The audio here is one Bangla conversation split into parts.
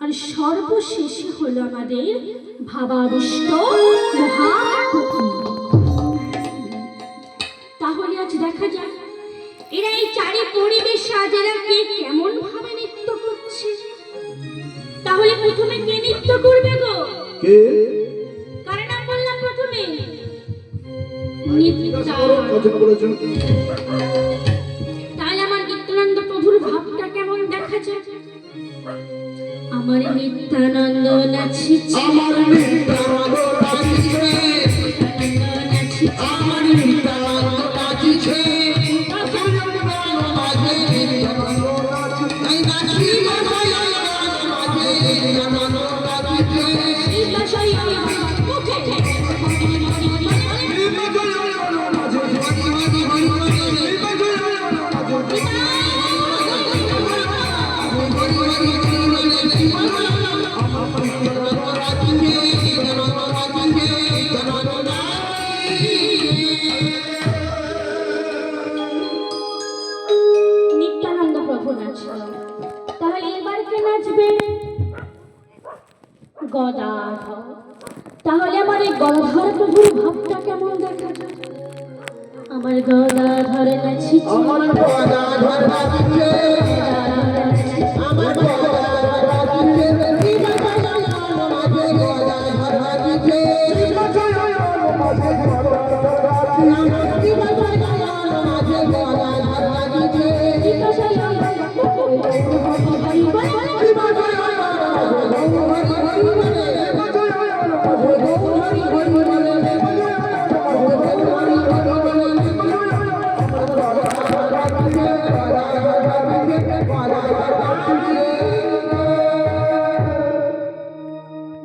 আর সর্বশেষে হলো আমাদের ভাবাবিষ্ট মহাপ্রভু। তাহলে আজ দেখা যাক এরা এই চারি পরিবেশে আজ এরা কে কেমন ভাবে নৃত্য করছে। তাহলে প্রথমে কে নৃত্য করবে গো? কে? কার নাম বললাম প্রথমে? করো, কথা বলেছেন আমার নিত্যানন্দ নাচিছে। আমার নিত্যানন্দ আমার আমার গদা ধর নাচিছে। আমার গদা ধর নাচে নাচে গদা ধর নাচিছে।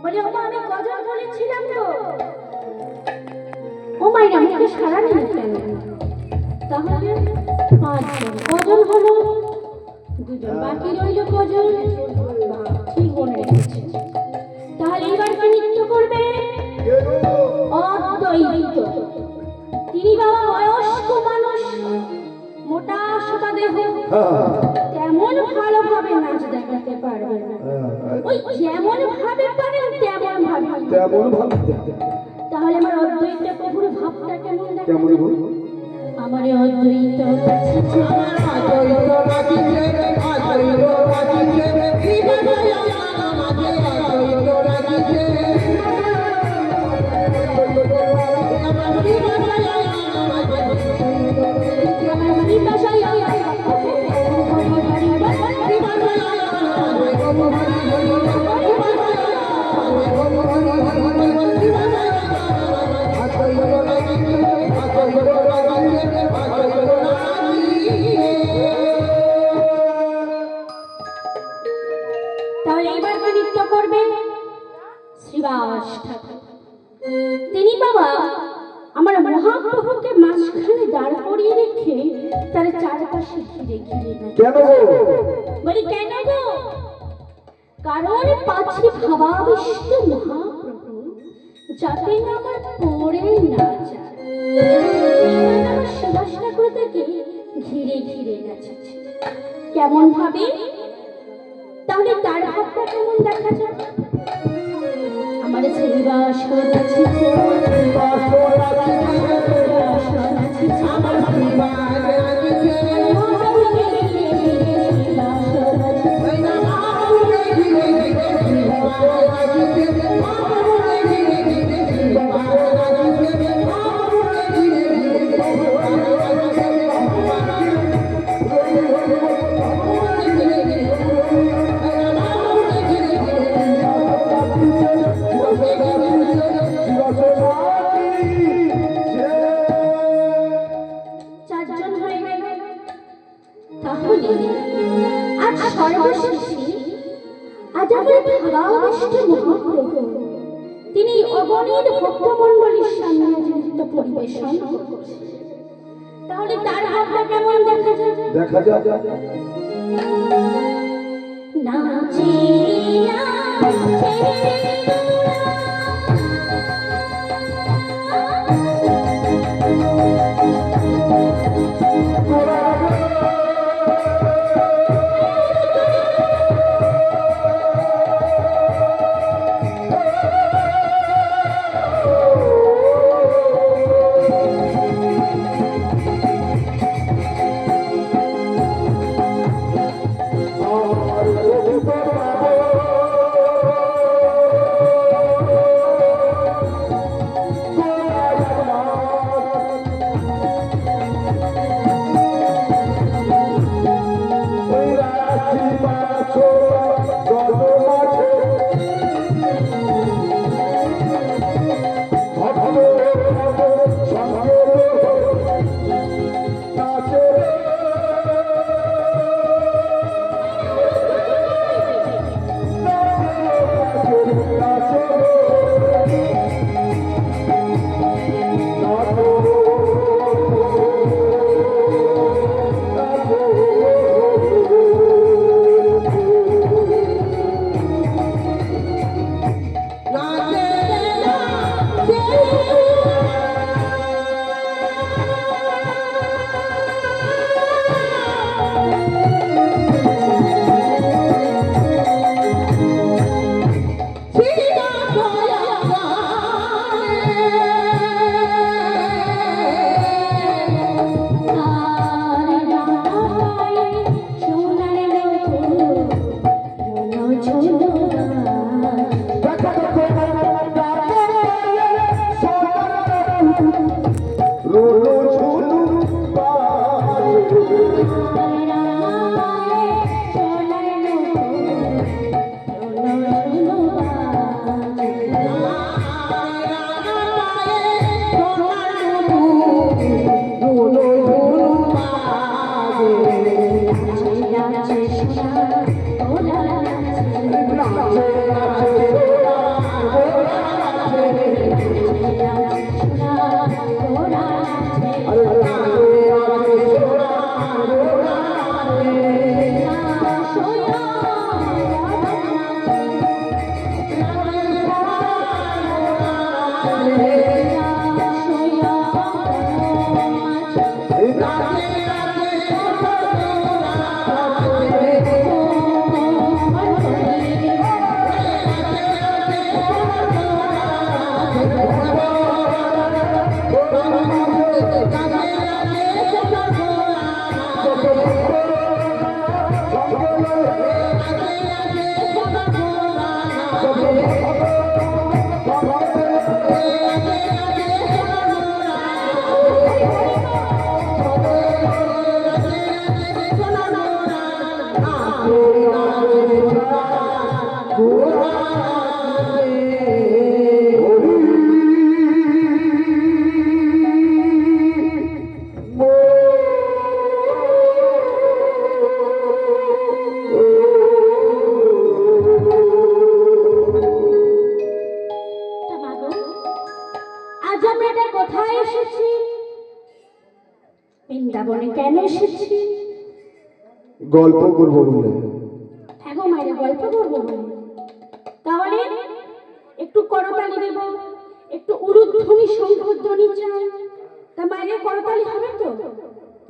বলে ও আমি গজল বলেছিলাম তো? ও মাইরা কেন তাহলে পাঁচজন গজল হলো? বাকি রইল গজল ঠিক মনে রেখেছে তাহলে এবার কে নৃত্য করবে? অদ্বৈত। তিনি বাবা বয়স্ক মানুষ। মোটা সোটা দেহ তেমন ভালোভাবে নাচ দেখাতে পারবে না ওই যেমন ভাবে পারেন তেমন ভাবে তেমন ভাবে তাহলে আমার অদ্বৈত প্রভুর ভাবটা কেমন দেখা কেমন আমার অদ্বৈত আমার অদ্বৈত নাচিছে আজৈত নাচিছে কি বাজাই যাতে না আমার পড়ে না যায়। আমার সুভাষ ঠাকুর তাকে ঘিরে ঘিরে নাচেছে কেমন ভাবে? তাহলে তার ভাবটা কেমন দেখা যায় আমার শ্রীবাস শ্রীবাস আমার অগণিত ভক্তমণ্ডলীর সামনে নৃত্য পরিবেশন তাহলে তার হাতটা কেমন দেখা যায় দেখা যাক। নাচে নাচে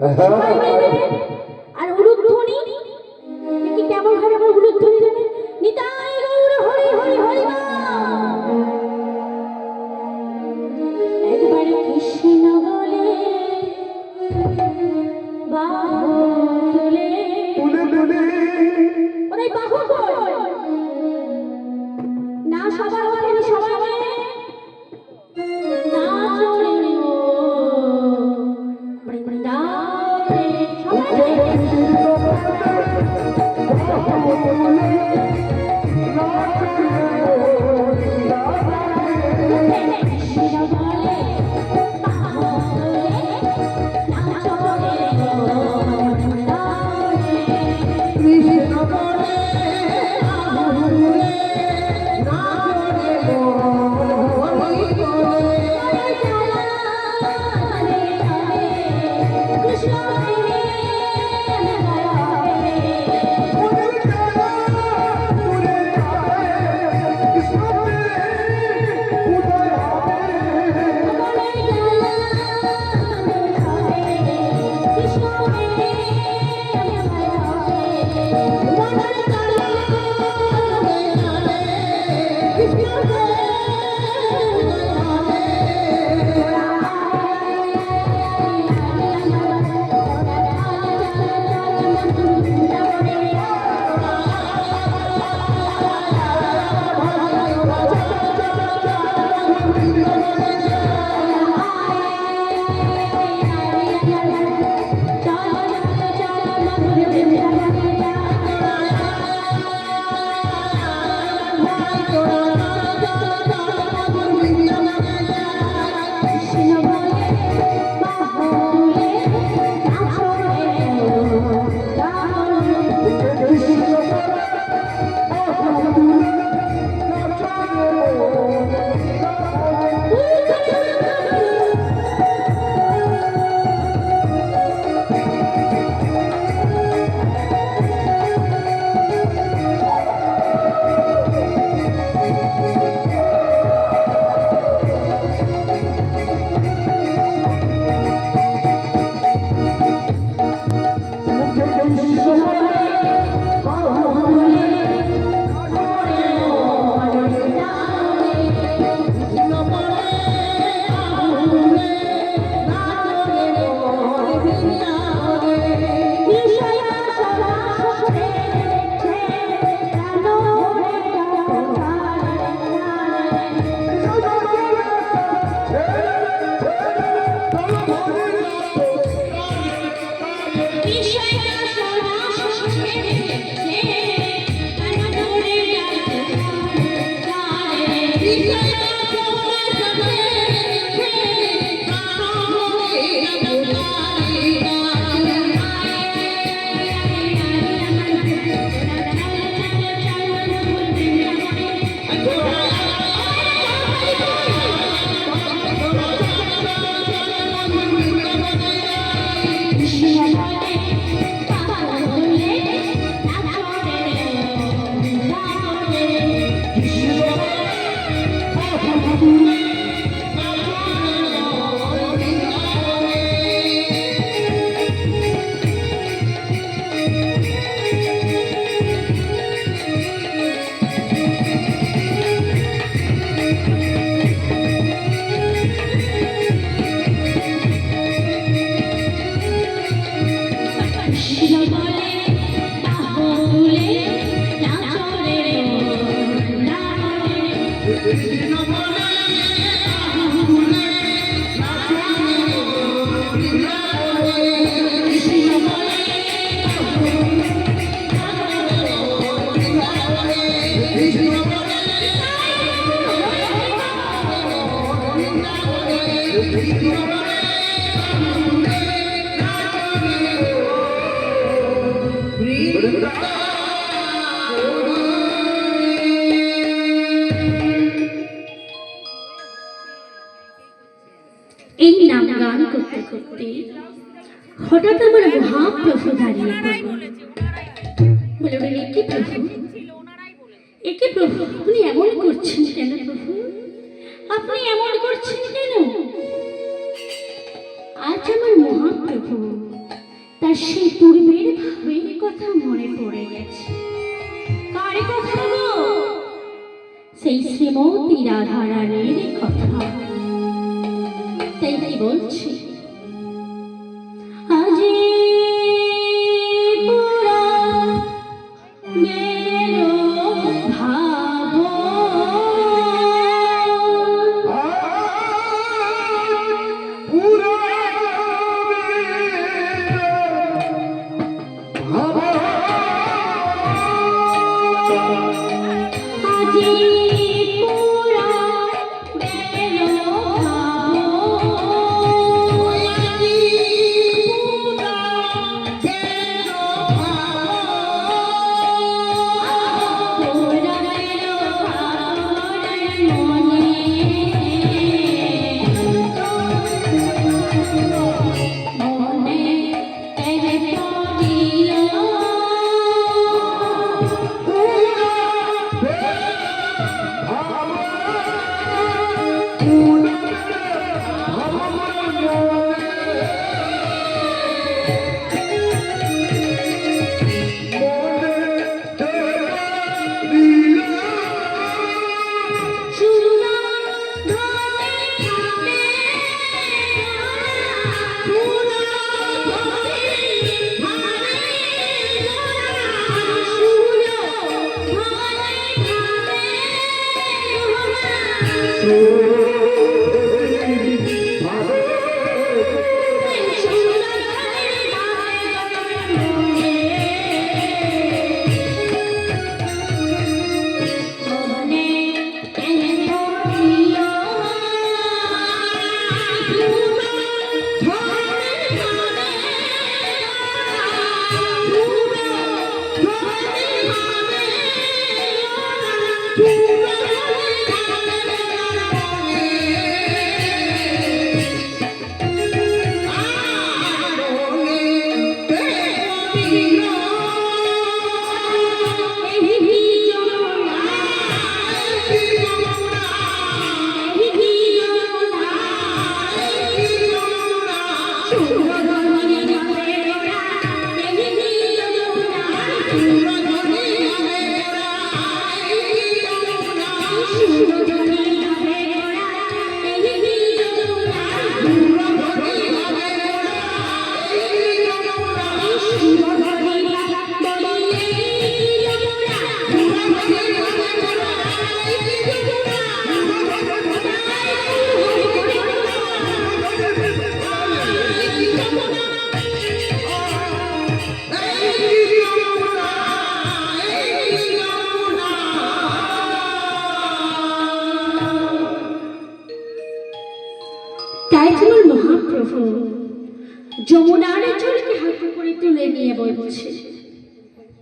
হ্যাঁ। আর হলুদ ধনী কেমন হয় আমার হলুদ ধনী নিতাই Thank you. আপনি এমন করছেন কেন আপনি এমন করছেন কেন? আজ আমার মহাপ্রভু, তার সেই পূর্বের ভাবের কথা মনে পড়ে গেছে। কার কথা সেই শ্রীমতী রাধারানীর কথা। তাই কি বলছি।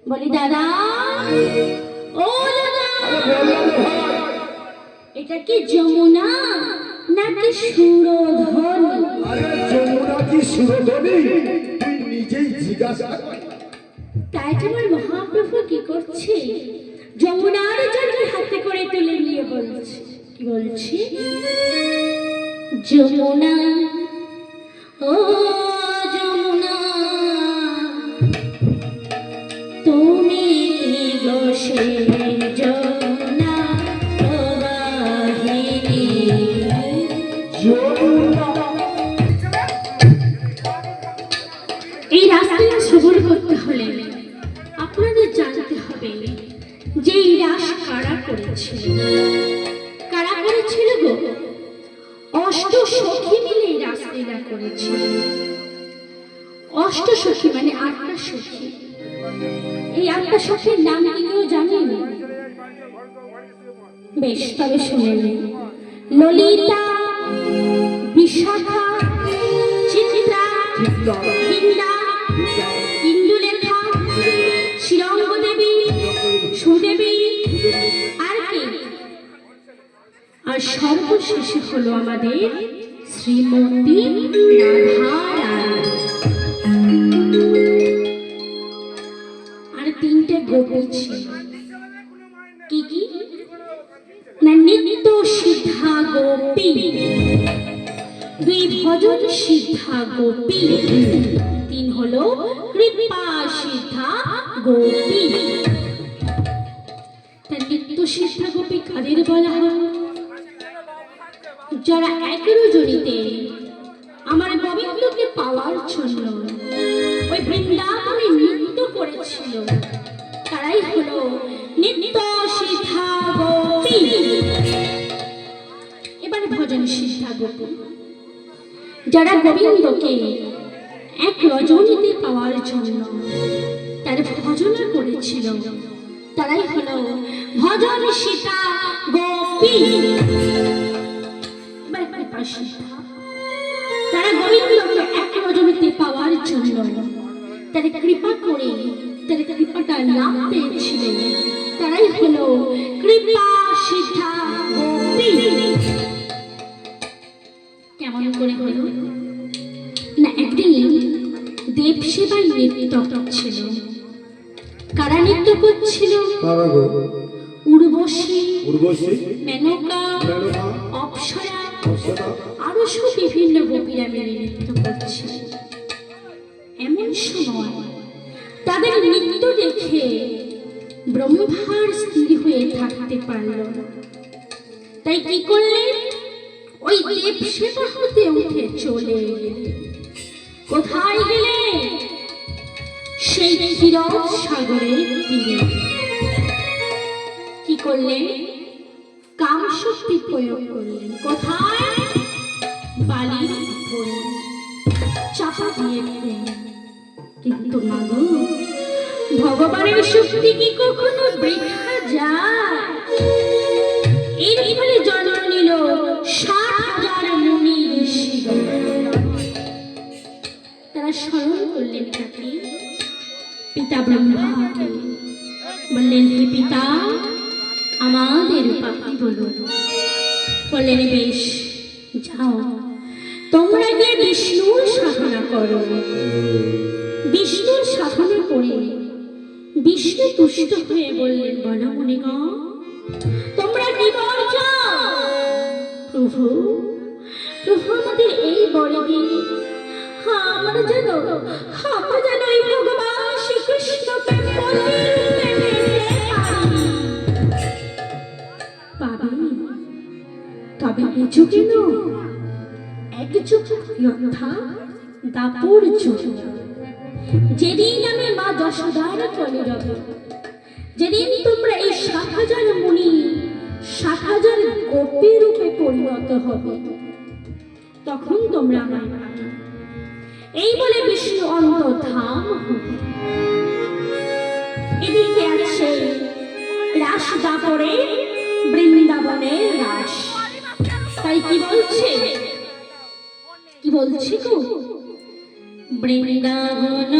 বলি দাদা ও দাদা এটা কি যমুনা নাকি সুরধন? আরে যমুনা কি সুরধনী? তুই নিজেই জিজ্ঞাসা কর। তাই তোমার মহাপ্রভু কি করছে? যমুনার জলকে হাতে করে তুলে নিয়ে বলছে? কি বলছি? যমুনা ও শ্রীরঙ্গ দেবী সুদেবী, আর কি? আর সর্বশেষে হলো আমাদের শ্রীমতী আর তিনটে গোপী ছিল। কি কি? না, নিত্য সিদ্ধা গোপী। দুই ভজন সিদ্ধা গোপী। তিন হলো কৃপা সিদ্ধা গোপী। তার নিত্য সিদ্ধা গোপী কাদের বলা হয়? যারা একেরও জড়িতে গোবিন্দকে এক রজনীতে পাওয়ার জন্য তার ভজনা করেছিল। তারাই হলো ভজন সীতা গোপী। তারা গোবিন্দকে এক রজনীতে পাওয়ার জন্য তারা কৃপা করে, তারা কৃপাটা লাভ পেয়েছিল তারাই হলো কৃপা সিদ্ধা গোপী। কেমন করে হলো? না একদিন দেব সেবায় নৃত্য করছিল কারা নৃত্য করছিল উর্বশী। মেনকা অপ্সরা আরও সব বিভিন্ন গোপীরা মিলে নৃত্য করছে এমন সময় তাদের নৃত্য দেখে ব্রহ্মার স্থির হয়ে থাকতে পারল। তাই কি করলেন ওই দেব সেবা হতে উঠে চলে। কোথায় গেলে? সেই ক্ষীরদ সাগরের তীরে। কি করলেন? কাম শক্তি প্রয়োগ করলেন। কোথায়? বালির উপরে চাপা দিয়ে দিলেন। কিন্তু মাগো, ভগবানের শক্তি কি কখনো বৃথা যায়? এর করলেন পিতা ব্রহ্মাকে বললেন, হে পিতা, আমাদের উপাধি বলুন বললেন, বেশ, যাও। তোমরা গিয়ে বিষ্ণুর সাধনা করো। বিষ্ণুর সাধনা করে বিষ্ণু তুষ্ট হয়ে বললেন, বলো মনিগণ, তোমরা কি প্রভু প্রভু আমাদের এই বলে দিন আমরা আমরা এই যেদিন আমি মা দশদার চলে যাব যেদিন তোমরা এই সাত হাজার মুনি সাত হাজার গোপী রূপে পরিণত হবে, তখন তোমরা পাবে। এই বলে বিষ্ণু অন্ত ধাম এদিকে আছে রাস দাপরে বৃন্দাবনের রাস। তাই কি বলছে? কি বলছি তো বৃন্দাবন